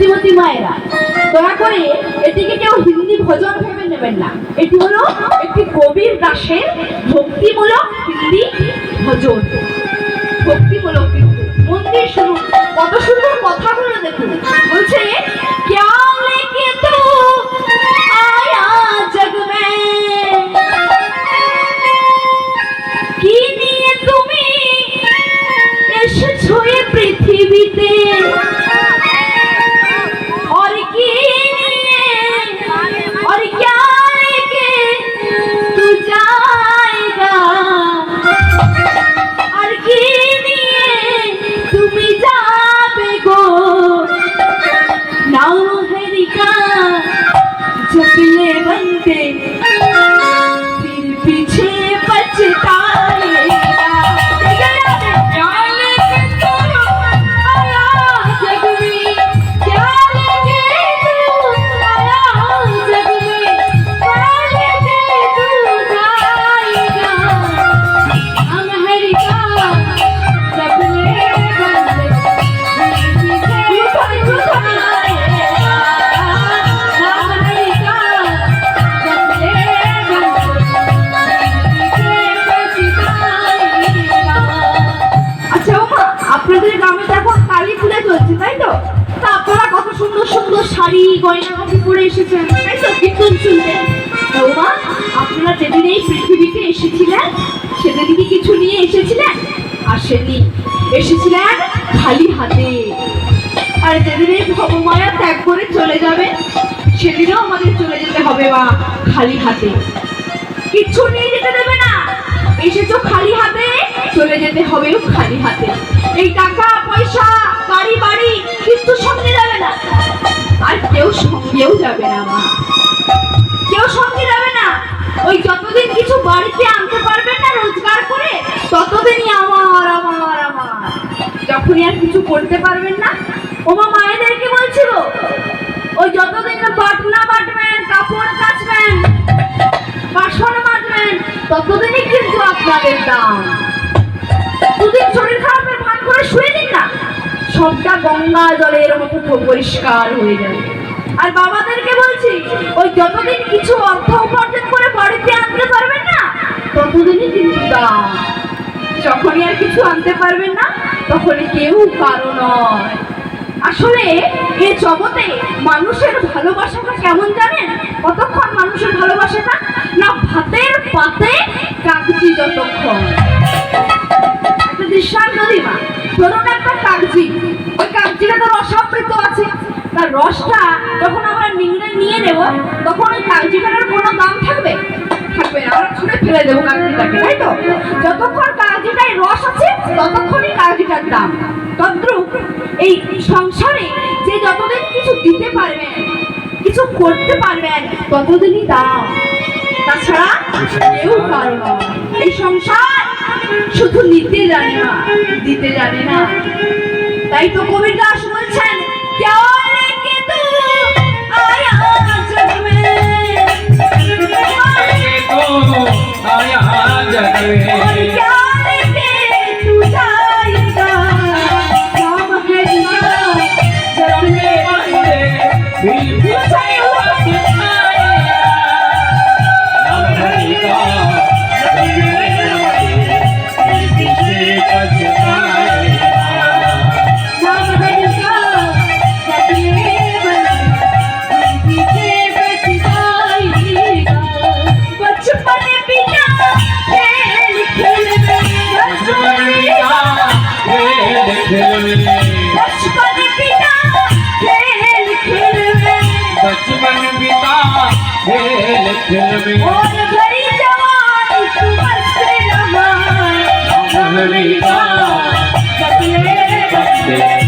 ঋতুমতী মায়েরা, দয়া করে এটিকে কেউ হিন্দি ভজন ভেবে নেবেন না। এটি হলো একটি কবির দাসের ভক্তিমূলক হিন্দি ভজন। ভক্তিমূলক মন্দির কত সুন্দর কথাগুলো দেখুন। বলছে তুমি পৃথিবীতে? গয়না কাপড় এসেছেন। কীর্তন শুনতে। ওমা আপনারা যেদিন এই পৃথিবীতে এসেছিলেন, সেদিন কি কিছু নিয়ে এসেছিলেন? আসেনি এসেছিলেন খালি হাতে। আর যেদিন এই ভবমায়া ত্যাগ করে চলে যাবে, সেদিনও আমাদের চলে যেতে হবে বা খালি হাতে। কিচ্ছু নিয়ে যেতে দেবে না। এসেছ খালি হাতে, চলে যেতে হবেও খালি হাতে। এই টাকা, পয়সা সঙ্গেও যাবে না, মা। কেউ সঙ্গে যাবে না। ওই যতদিন কিছু বাড়িতে আনতে পারবেন না রোজগার করে, ততদিনই আমার আমার আমার। যখনই আর কিছু করতে পারবেন না, ওমা মায়েদেরকে বলছিল, ওই যতদিন বাটনা বাটবেন কাপড় কাচবেন, বাসন মাজবেন, ততদিনই কিন্তু আপনাদের দাম দুদিন শরীর খারাপের ভান করে শুয়ে দিন না, সবটা গঙ্গা জলের মতো পরিষ্কার হয়ে যাবে। আর বাবাদেরকে বলছি, ওই যতদিন কিছু অর্থ উপার্জন করে বাড়িতে আনতে পারবেন না, ততদিনই কিন্তু যখনই আর কিছু আনতে পারবেন না, তখনই কেউ কারও নয়। আসলে এ জগতে মানুষের ভালোবাসাটা কেমন জানেন? কতক্ষণ মানুষের ভালোবাসাটা? না ভাতের পাতে কাগজি যতক্ষণ। একটা দৃষ্টান্ত মা, ধরুন একটা কাগজি, ওই কাগজিটা তো রসাবৃত আছে, তার রসটা তখন ওই কাগজিটার কোনো দাম থাকবে? থাকবে না, আমরা ছুঁড়ে ফেলে দেবো কাগজিটাকে তাই তো? যতক্ষণ কাগজিটায় রস আছে, ততক্ষণই কাগজিটার দাম। তদ্রুপ এই সংসারে যে যতদিন কিছু দিতে পারবেন কিছু করতে পারবেন ততদিনই দাম। তাছাড়া কেউ নয়। এই সংসার শুধু নিতে জানে না, দিতে জানে না। তাই তো কবির দাস বলছেন "क्या पिता खेल खेल में और भरी जवानी सुबह से नहा हमारी बात सपने बसते